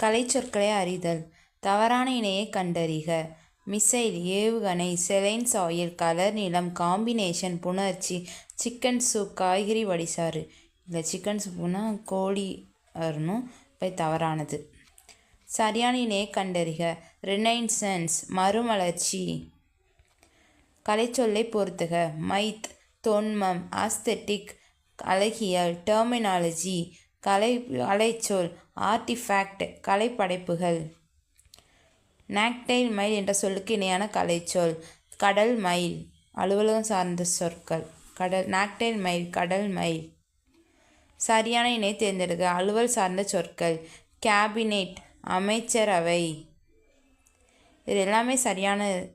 கலைச்சொற்களை அறிதல். தவறான இணையை கண்டறிக. மிசைல் ஏவுகணை செலைன்ஸ் ஆயில் கலர் நிலம் காம்பினேஷன் புணர்ச்சி சிக்கன் சூப் காய்கறி வடிசாறு. இல்லை சிக்கன் சூப்புனா கோழி வரணும் இப்போ தவறானது. சரியான இணையை கண்டறிக. ரினைன்சன்ஸ் மறுமலர்ச்சி. கலைச்சொல்லை பொறுத்துக. மைத் தொன்மம் ஆஸ்தெட்டிக் அழகியல் டெர்மினாலஜி. கலை கலைச்சொல் ஆர்டிஃபேக்ட் கலைப்படைப்புகள். நாக்டைல் மைல் என்ற சொல்லுக்கு இணையான கலைச்சொல். கடல் மைல் அலுவலகம் சார்ந்த சொற்கள். கடல் நாக்டைல் மைல் கடல் மைல் சரியான இணை தேர்ந்தெடுக்க அலுவல் சார்ந்த சொற்கள். கேபினெட் அமைச்சரவை. இது எல்லாமே சரியான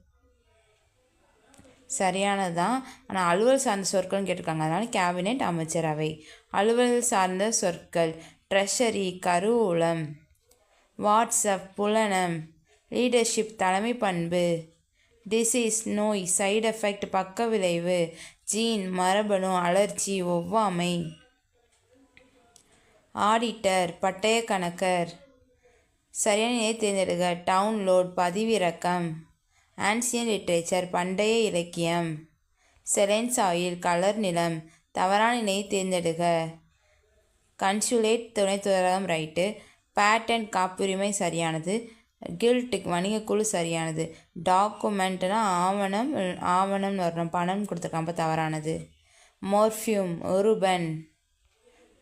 சரியானது தான் ஆனால் அலுவல் சார்ந்த சொற்கள்னு கேட்டிருக்காங்க. அதனால் கேபினெட் அமைச்சரவை. அலுவல் சார்ந்த சொற்கள். ட்ரெஷரி கருவூலம். வாட்ஸ்அப் புலனம். லீடர்ஷிப் தலைமை பண்பு. டிசீஸ் நோய் சைடு எஃபெக்ட் பக்க விளைவு. ஜீன் மரபணு அலர்ஜி ஒவ்வாமை. ஆடிட்டர் பட்டய கணக்கர். சரியான நிலை தேர்ந்தெடுக்க டவுன்லோட் பதிவிறக்கம். ஆன்சியன் லிட்ரேச்சர் பண்டைய இலக்கியம். செலன்ஸ் ஆயில் கலர் நிலம் தவறான நிலையை தேர்ந்தெடுக்க கன்சுலேட் துணை ரைட்டு பேட்டன் காப்புரிமை சரியானது. கில்ட்டுக்கு வணிகக்குழு சரியானது. டாக்குமெண்ட்னா ஆவணம் ஆவணம்னு வரணும் பணம் கொடுத்துருக்காம தவறானது. மோர்ஃப்யூம் உருபன்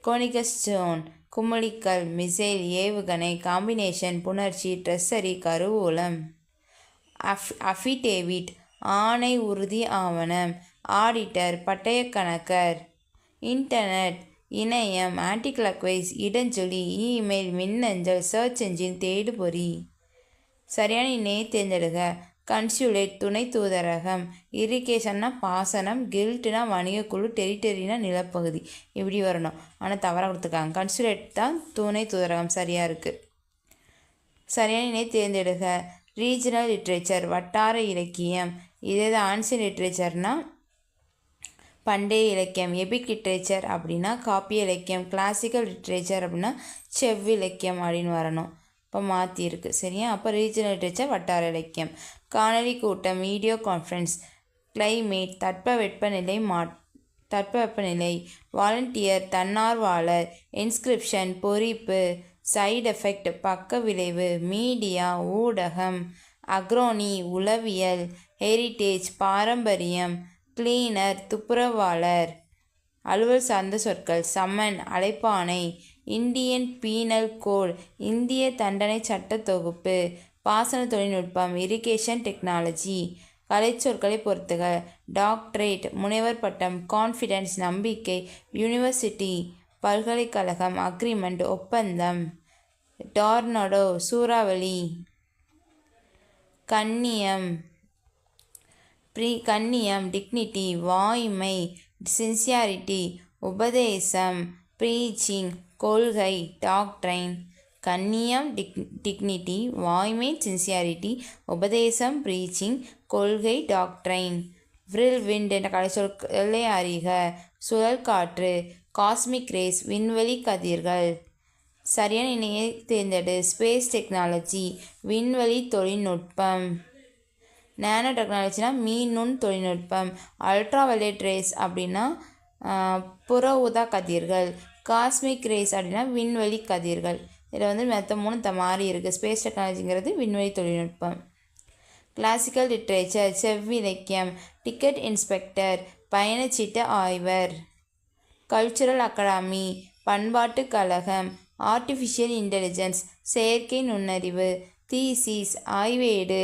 கோனிகஸ்டோன் குமிழிக்கல் மிசைல் ஏவுகணை காம்பினேஷன் புணர்ச்சி ட்ரெஸ்ஸரி கருவூலம். அஃப் அஃபிடேவிட் ஆணை உறுதி ஆவணம் ஆடிட்டர் பட்டய கணக்கர் இன்டர்நெட் இணையம் ஆன்டிகிளாக்வைஸ் இடஞ்சொலி இமெயில் மின்னஞ்சல் சர்ச் என்ஜின் தேடுபொறி. சரியான இணையை தேர்ந்தெடுக்க கன்சுலேட் துணை தூதரகம் இரிகேஷன்னா பாசனம் கில்ட்னா வணிகக்குழு டெரிட்டரினா நிலப்பகுதி. இப்படி வரணும். ஆனால் தவறாக கொடுத்துருக்காங்க. கன்சுலேட் தான் துணை தூதரகம் சரியாக இருக்குது சரியான இணை தேர்ந்தெடுக்க ரீஜனல் லிட்ரேச்சர் வட்டார இலக்கியம். இதே தான் ஆன்சியன் லிட்ரேச்சர்னா பண்டைய இலக்கியம் எபிக் லிட்ரேச்சர் அப்படின்னா காப்பிய இலக்கியம் கிளாசிக்கல் லிட்ரேச்சர் அப்படின்னா செவ்விலக்கியம் அப்படின்னு வரணும். இப்போ மாற்றிருக்கு சரியா? அப்போ ரீஜனல் லிட்ரேச்சர் வட்டார இலக்கியம். காணொலி கூட்டம் வீடியோ கான்ஃபரன்ஸ் கிளைமேட் தட்பவெப்பநிலை மா தட்பவெப்பநிலை வாலண்டியர் தன்னார்வலர் இன்ஸ்கிரிப்ஷன் பொறிப்பு சைடு எஃபெக்ட் பக்க விளைவு மீடியா ஊடகம் அக்ரோனி உளவியல் ஹெரிட்டேஜ் பாரம்பரியம் கிளீனர் துப்புரவாளர் அலுவல் சார்ந்த சொற்கள் சம்மன் அழைப்பானை இந்தியன் பீனல் கோல் இந்திய தண்டனை சட்ட தொகுப்பு பாசன தொழில்நுட்பம் இரிகேஷன் டெக்னாலஜி கலைச்சொற்களை பொறுத்துக. டாக்டரேட் முனைவர் பட்டம் கான்ஃபிடென்ஸ் நம்பிக்கை யூனிவர்சிட்டி பல்கலைக்கழகம் அக்ரிமெண்ட் ஒப்பந்தம். டார்னடோ சூறாவளி. கண்ணியம். ப்ரீ கண்ணியம் டிக்னிட்டி வாய்மை சின்சியாரிட்டி உபதேசம் ப்ரீச்சிங் கொள்கை டாக்ட்ரைன். கண்ணியம் டிக் டிக்னிட்டி வாய்மை சின்சியாரிட்டி உபதேசம் ப்ரீச்சிங் கொள்கை டாக்ட்ரைன் ஃப்ரில் விண்ட் என்ற கலை சொற்களை அறிக. சுழல் காற்று காஸ்மிக் ரேஸ் விண்வெளி கதிர்கள். சரியான இணையை தேர்ந்தெடு. ஸ்பேஸ் டெக்னாலஜி விண்வெளி தொழில்நுட்பம். நேனோ டெக்னாலஜினா மீநுண் தொழில்நுட்பம். அல்ட்ரா வயலட் ரேஸ் அப்படின்னா புற ஊதா கதிர்கள். காஸ்மிக் ரேஸ் அப்படின்னா விண்வெளி கதிர்கள். இதில் வந்து மெத்த மூணு த மாறி இருக்குது ஸ்பேஸ் டெக்னாலஜிங்கிறது விண்வெளி தொழில்நுட்பம். கிளாசிக்கல் லிட்ரேச்சர் செவ்விலக்கியம் டிக்கெட் இன்ஸ்பெக்டர் பயணச்சீட்டு ஆய்வர். கல்ச்சுரல் அகாடமி பண்பாட்டு கழகம் ஆர்டிஃபிஷியல் இன்டெலிஜென்ஸ் செயற்கை நுண்ணறிவு தீசிஸ் ஆய்வேடு.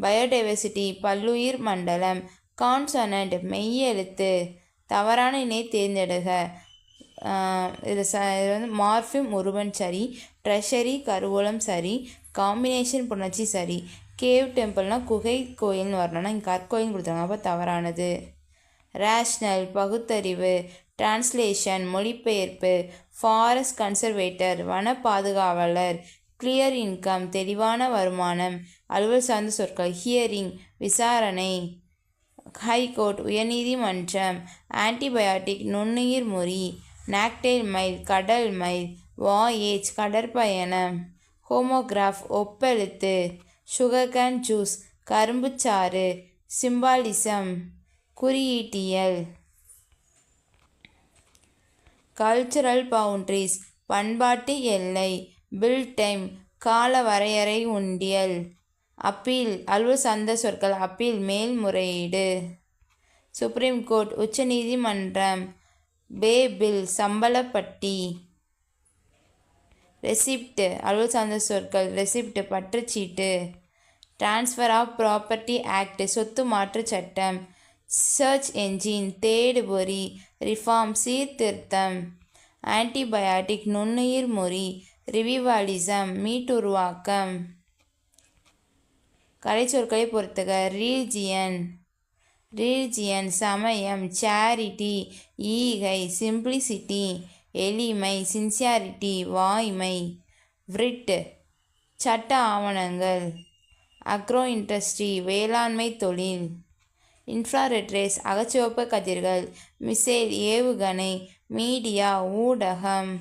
பயோடைவர்சிட்டி பல்லுயிர் மண்டலம் கான்சனண்ட் மெய்யெழுத்து. தவறான இணை தேர்ந்தெடுக. இது ச இது வந்து மார்ஃபிம் உருவன் சரி ட்ரெஷரி கருவூலம் சரி காம்பினேஷன் புணர்ச்சி சரி. கேவ் டெம்பிள்னால் குகை கோயில்னு வரணும்னா இங்கே கற்கோயில் கொடுத்துருக்காங்க. அப்போ தவறானது. ரேஷ்னல் பகுத்தறிவு டிரான்ஸ்லேஷன் மொழிபெயர்ப்பு ஃபாரஸ்ட் கன்சர்வேட்டர் வன பாதுகாவலர் கிளியர் இன்கம் தெளிவான வருமானம் அலுவல் சார்ந்த சொற்கள் ஹியரிங் விசாரணை ஹைகோர்ட் உயர்நீதிமன்றம் ஆன்டிபயாட்டிக் நுண்ணுயிர் முறி நாக்டைல் மைல் கடல் மைல் வாயேஜ் கடற்பயணம் ஹோமோகிராஃப் ஒப்பெழுத்து சுகர்கன் ஜூஸ் கரும்புச்சாறு சிம்பாலிசம் குறியீட்டியல். கல்ச்சுரல் பவுண்ட்ரிஸ் பண்பாட்டு எல்லை பில் டைம் கால வரையறை உண்டியல் அப்பீல் அலுவல் சந்த சொற்கள் அப்பீல் மேல்முறையீடு. சுப்ரீம் கோர்ட் உச்சநீதிமன்றம் பேபில் சம்பளப்பட்டி. ரெசிப்ட்டு. அலுவல் சார்ந்த சொற்கள். ரெசிப்ட் பற்றுச்சீட்டு. ட்ரான்ஸ்ஃபர் ஆஃப் ப்ராப்பர்ட்டி ஆக்ட் சொத்து மாற்று சட்டம். சர்ச் என்ஜின் தேடுபொறி. ரிஃபார்ம் சீர்திருத்தம். ஆன்டிபயாட்டிக் நுண்ணுயிர் மொழி ரிவிவாலிசம் மீட்டுருவாக்கம். கலைச்சொற்களை பொறுத்துக. ரீஜியன் ரீஜியன் சமயம் சேரிட்டி ஈகை சிம்பிளிசிட்டி எளிமை சின்சியாரிட்டி வாய்மை. விரிட் சட்ட ஆவணங்கள். அக்ரோ இண்டஸ்ட்ரி வேளாண்மை தொழில். இன்ஃப்ராரெட் ரேஸ் அகச்சிவப்பு கதிர்கள். மிசைல் ஏவுகணை. மீடியா ஊடகம்.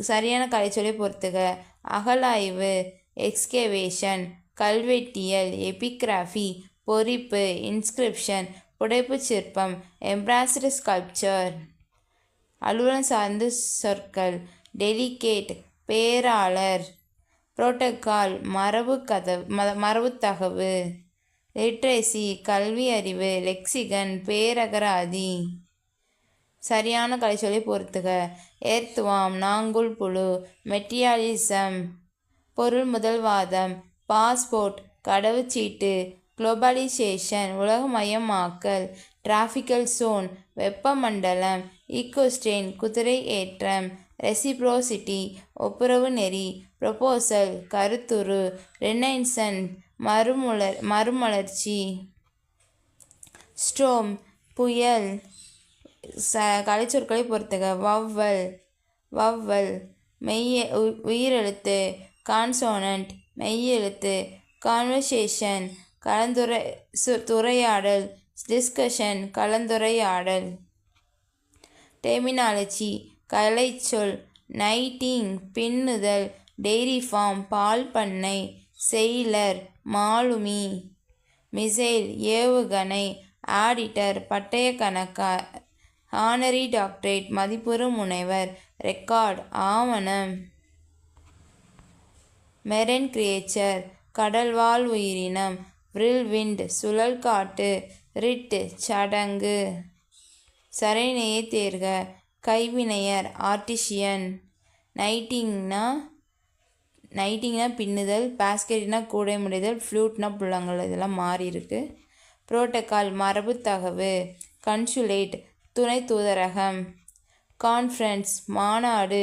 சரியான கலைச்சொலை பொறுத்துக. அகலாய்வு எக்ஸ்கேவேஷன் கல்வெட்டியல் எபிகிராஃபி பொறிப்பு இன்ஸ்கிரிப்ஷன் புடைப்புச் சிற்பம் எம்ப்ராய்டரி ஸ்கல்ப்சர் அலுவலகம் சார்ந்த சொற்கள் டெலிகேட் பேராளர் புரோட்டோக்கால் மரபு கதவு ம மரபு தகவு லிட்ரேசி கல்வி அறிவு லெக்சிகன் பேரகராதி. சரியான கலைச்சொல்லை பொறுத்துக. எர்த்வாம் நாங்குல் புழு மெட்டியாலிசம் பொருள் முதல்வாதம் பாஸ்போர்ட் கடவுச்சீட்டு குளோபலைசேஷன் உலகமயமாக்கல் டிராஃபிக்கல் சோன் வெப்பமண்டலம் ஈகோஸ்டேன் குதிரை ஏற்றம் ரெசிப்ரோசிட்டி ஒப்புரவு நெறி ப்ரொபோசல் கருத்துரு ரெனைன்சன் மறுமலர் மறுமலர்ச்சி. ஸ்ட்ரோம் புயல் ச கலைச்சொற்களை பொறுத்துக வவ்வல் வவ்வல் மெய்ய உ- உயிரெழுத்து கான்சோனன்ட் மெய்யெழுத்து கான்வர்சேஷன் கலந்துரை சு- துரையாடல் டிஸ்கஷன் கலந்துரையாடல். டெர்மினாலஜி கலைச்சொல் நைட்டிங் பின்னுதல் டெய்ரி ஃபார்ம் பால் பண்ணை செயலர் மாலுமி. மிசைல் ஏவுகணை ஆடிட்டர் பட்டய கணக்கார் ஹானரி டாக்டரேட் மதிப்புறு முனைவர் ரெக்கார்ட் ஆவணம். மெரன் கிரியேச்சர் கடல்வாழ் உயிரினம் விரில்விண்ட் சுழல் காட்டு ரிட்டு சடங்கு. சரணையை தேர்க கைவினையர் ஆர்டிஷியன். நைட்டிங்னா நைட்டிங்னா பின்னுதல் பேஸ்கெட்னா கூடை முடிதல் ஃப்ளூட்னா புள்ளங்கள் இதெல்லாம் மாறி இருக்கு புரோட்டோக்கால் மரபு தகவு கன்சுலேட் துணை தூதரகம். கான்ஃபரன்ஸ் மாநாடு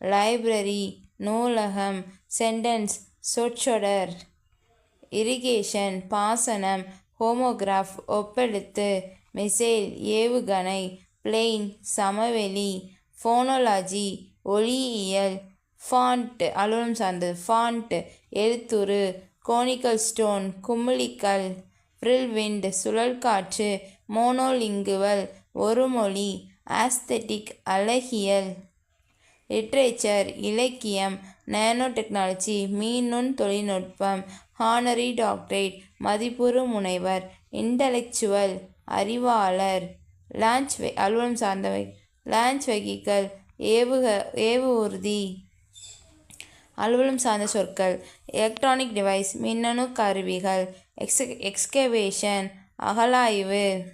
லைப்ரரி நூலகம் சென்டென்ஸ் சொற்றொடர். இரிகேஷன் பாசனம் ஹோமோகிராஃப் ஒப்பெடுத்து மிசைல் ஏவுகணை பிளெயின் சமவெளி ஃபோனோலாஜி ஒளியியல் ஃபாண்ட் அலுவலம் சார்ந்தது ஃபாண்ட் எழுத்துரு கோனிக்கல் ஸ்டோன் கும்மிளிக்கல் ஃப்ரில்விண்ட் சுழல்காற்று மோனோலிங்குவல் ஒரு மொழி ஆஸ்தெட்டிக் அழகியல். லிட்ரேச்சர் இலக்கியம் நேனோ டெக்னாலஜி மீநுண் தொழில்நுட்பம் ஹானரி டாக்டரேட் மதிப்புறு முனைவர் இன்டலெக்சுவல் அறிவாளர் லான்ச் வெ அலுவலம் சார்ந்தவை. லான்ச் வெஹிக்கல் ஏவுக ஏவு ஊர்தி அலுவலம் சார்ந்த சொற்கள். எலக்ட்ரானிக் டிவைஸ் மின்னணு கருவிகள் எக்ஸ் எக்ஸ்கவேஷன் அகலாய்வு.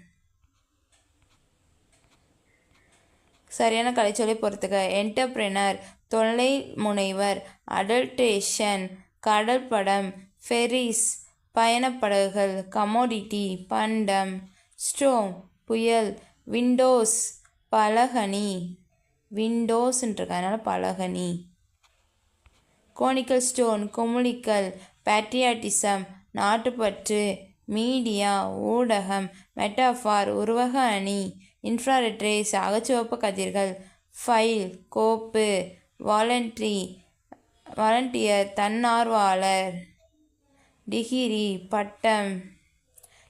சரியான கலைச்சொலை பொறுத்துக்க என்டர்பிரினர் தொல்லை முனைவர் அடல்ட்ரேஷன் கடல் படம் ஃபெரிஸ் பயணப்படகுகள் கமோடிட்டி பண்டம் ஸ்டோம் புயல் விண்டோஸ் பலகனி. விண்டோஸ்ன்றிருக்கு அதனால பலகனி. கோனிக்கல் ஸ்டோன் குமுளிக்கல் பேட்ரியாட்டிசம் நாட்டுப்பற்று மீடியா ஊடகம் மெட்டாஃபார் உருவக அணி இன்ஃப்ராரெட் ரேஸ் அகச்சிவப்பு கதிர்கள் ஃபைல் கோப்பு வாலண்ட்ரி வாலண்டியர் தன்னார்வலர். டிகிரி பட்டம்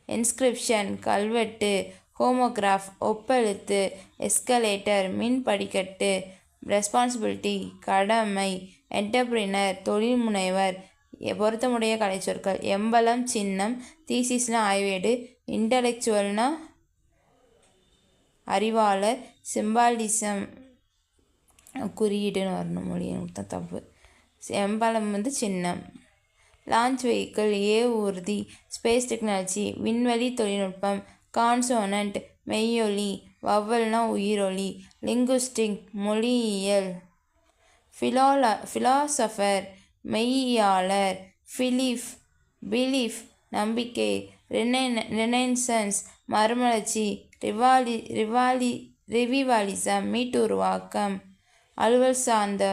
இன்ஸ்கிரிப்ஷன் கல்வெட்டு ஹோமோகிராஃப் ஒப்பெழுத்து எஸ்கலேட்டர் மின் படிக்கட்டு ரெஸ்பான்சிபிலிட்டி கடமை என்டர்பிரினர் தொழில் முனைவர் பொருத்தமுடைய கலைச்சொற்கள் எம்பலம் சின்னம் தீசிஸ்னா ஆய்வேடு இன்டலெக்சுவல்னா அறிவாளர் சிம்பாலிசம் குறியீடுன்னு வரணும் மொழி தான் தப்பு. எம்பலம் வந்து சின்னம். Launch vehicle a space technology விண்வெளி தொழில்நுட்பம் கான்சோனன்ட் மெய்யொலி வவ்வல்னா உயிரொலி லிங்குஸ்டிக் மொழியியல். ஃபிலால ஃபிலாசபர் மெய்யாளர் ஃபிலிஃப் பிலீஃப் நம்பிக்கை ரினைன் ரெனென்சன்ஸ் மறுமலர்ச்சி ரிவாலி ரிவாலி ரிவிவாலிசம் மீட்டுருவாக்கம் அலுவல் சார்ந்த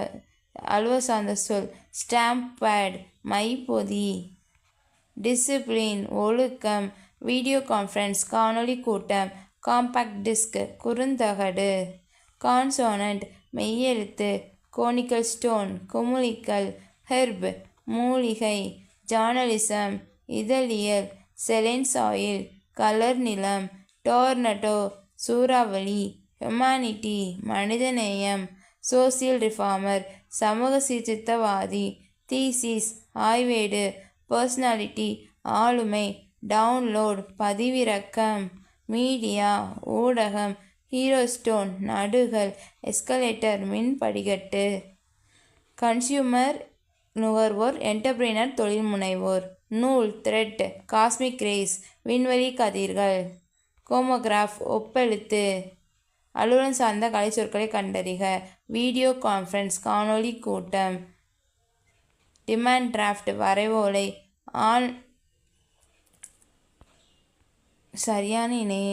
அலுவல் சார்ந்த சொல். ஸ்டாம்ப் பேட் மைப்பொதி. டிசிப்ளின் ஒழுக்கம். வீடியோ கான்ஃபரன்ஸ் காணொளி கூட்டம். காம்பேக்ட் டிஸ்க் குறுந்தகடு. கான்சோனன்ட் மெய்யெழுத்து. கோனிக்கல் ஸ்டோன் குமுளிக்கல். ஹெர்ப் மூலிகை. ஜார்னலிசம் இதழியல். செலென்ஸ் ஆயில் கலர் நிலம். டோர்னடோ சூறாவளி. ஹியூமானிட்டி மனிதநேயம். சோசியல் ரிஃபார்மர் சமூக சீர்திருத்தவாதி தீசிஸ் ஆய்வேடு பர்சனாலிட்டி ஆளுமை டவுன்லோட் பதிவிறக்கம் மீடியா ஊடகம் ஹீரோஸ்டோன் நடுகள் எஸ்கலேட்டர் மின் படிக்கட்டு கன்சியூமர் நுகர்வோர் என்டர்பிரைனர் தொழில் முனைவோர் நூல் த்ரெட் காஸ்மிக் ரேஸ் விண்வெளி கதிர்கள். கோமோகிராஃப் ஒப்பெழுத்து. அலுவலன் சார்ந்த கலை சொற்களை கண்டறிக. வீடியோ கான்ஃபரன்ஸ் காணொளி கூட்டம் டிமாண்ட் டிராஃப்ட் வரைவோலை ஆன் சரியான இணை.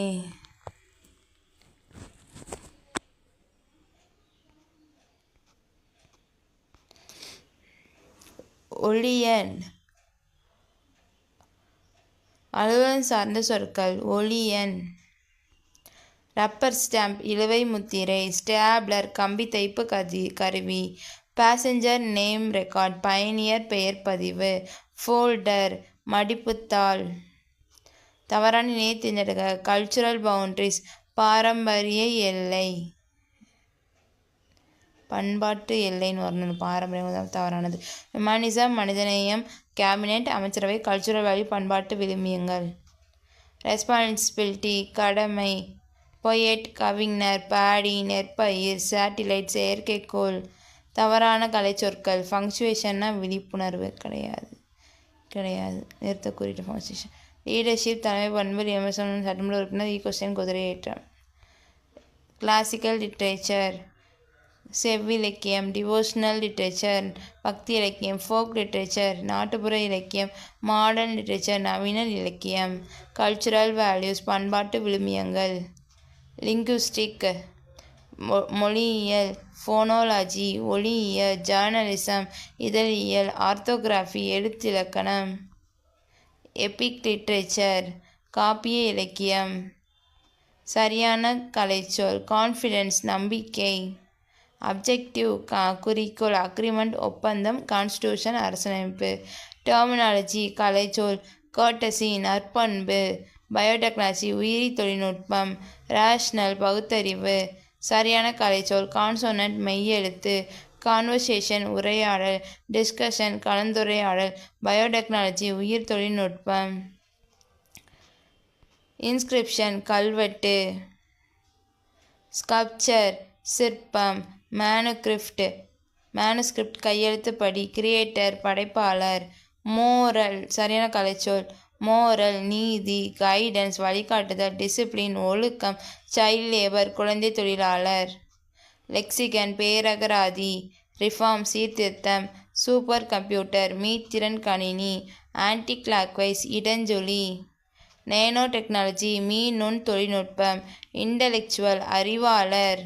ஒளியன் அலுவலகம் சார்ந்த சொற்கள் ஒளியன் ரப்பர் ஸ்டாம்ப் இழுவை முத்திரை ஸ்டாப்லர் கம்பி தைப்பு கதி கருவி பேசஞ்சர் நேம் ரெக்கார்ட் பயணியர் பெயர் பதிவு ஃபோல்டர் மடிப்புத்தாள். தவறான இணையை தேர்ந்தெடுக்க கல்ச்சுரல் பவுண்ட்ரிஸ் பாரம்பரிய எல்லை. பண்பாட்டு எல்லைன்னு வரணும். பாரம்பரியம் தான் தவறானது. ஹியூமனிசம் மனிதநேயம் கேபினெட் அமைச்சரவை கல்ச்சுரல் வழி பண்பாட்டு விழுமியங்கள். ரெஸ்பான்சிபிலிட்டி கடமை பொயட் கவிஞர் பாடி நெற்பயிர் சேட்டிலைட் செயற்கைக்கோள் தவறான கலைச்சொற்கள் ஃபங்க்சுவேஷன்னா விழிப்புணர்வு கிடையாது. கிடையாது. நிறுத்த குறியீட்டு ஃபங்க்சுவேஷன் லீடர்ஷிப் தலைமை பண்பு விமர்சனம் சட்டமன்ற உறுப்பினர் ஈ கொஸ்டின் குதிரையேற்றம் கிளாசிக்கல் லிட்ரேச்சர் செவ்விலக்கியம் டிவோஷனல் லிட்ரேச்சர் பக்தி இலக்கியம் ஃபோக் லிட்ரேச்சர் நாட்டுப்புற இலக்கியம் மாடர்ன் லிட்ரேச்சர் நவீன இலக்கியம் கல்ச்சுரல் வேல்யூஸ் பண்பாட்டு விழுமியங்கள். லிங்குஸ்டிக் மொ மொழியியல் ஃபோனோலாஜி ஒளியியல் ஜேர்னலிசம் இதழியல் ஆர்த்தோகிராஃபி எழுத்திலக்கணம் எபிக் லிட்ரேச்சர் காப்பிய இலக்கியம் சரியான கலைச்சொல் கான்ஃபிடென்ஸ் நம்பிக்கை அப்ஜெக்டிவ் கா குறிக்கோள் அக்ரிமெண்ட் ஒப்பந்தம் கான்ஸ்டியூஷன் அரசமைப்பு டெர்மினாலஜி கலைச்சொல் கோட்டசி நற்பண்பு பயோடெக்னாலஜி உயிரி தொழில்நுட்பம் ரேஷ்னல் பகுத்தறிவு சரியான கலைச்சொல் கான்சோனன்ட் மெய்யெழுத்து கான்வர்சேஷன் உரையாடல் டிஸ்கஷன் கலந்துரையாடல் பயோடெக்னாலஜி உயிர் தொழில்நுட்பம். இன்ஸ்கிரிப்ஷன் கல்வெட்டு. ஸ்கப்சர் சிற்பம் மேனுகிரிப்ட் மேனுஸ்கிரிப்ட் கையெழுத்துப்படி கிரியேட்டர் படைப்பாளர் மோரல் சரியான கலைச்சொல் மோரல் நீதி கைடன்ஸ் வழிகாட்டுதல் டிசிப்ளின் ஒழுக்கம் சைல்ட் லேபர் குழந்தை தொழிலாளர். லெக்சிகன் பேரகராதி ரிஃபார்ம் சீர்திருத்தம் சூப்பர் கம்ப்யூட்டர் மீத்திறன் கணினி ஆன்டி கிளாக்வைஸ் இடஞ்சொலி. நேனோ டெக்னாலஜி மீ நுண் தொழில்நுட்பம் இன்டலெக்சுவல் அறிவாளர்.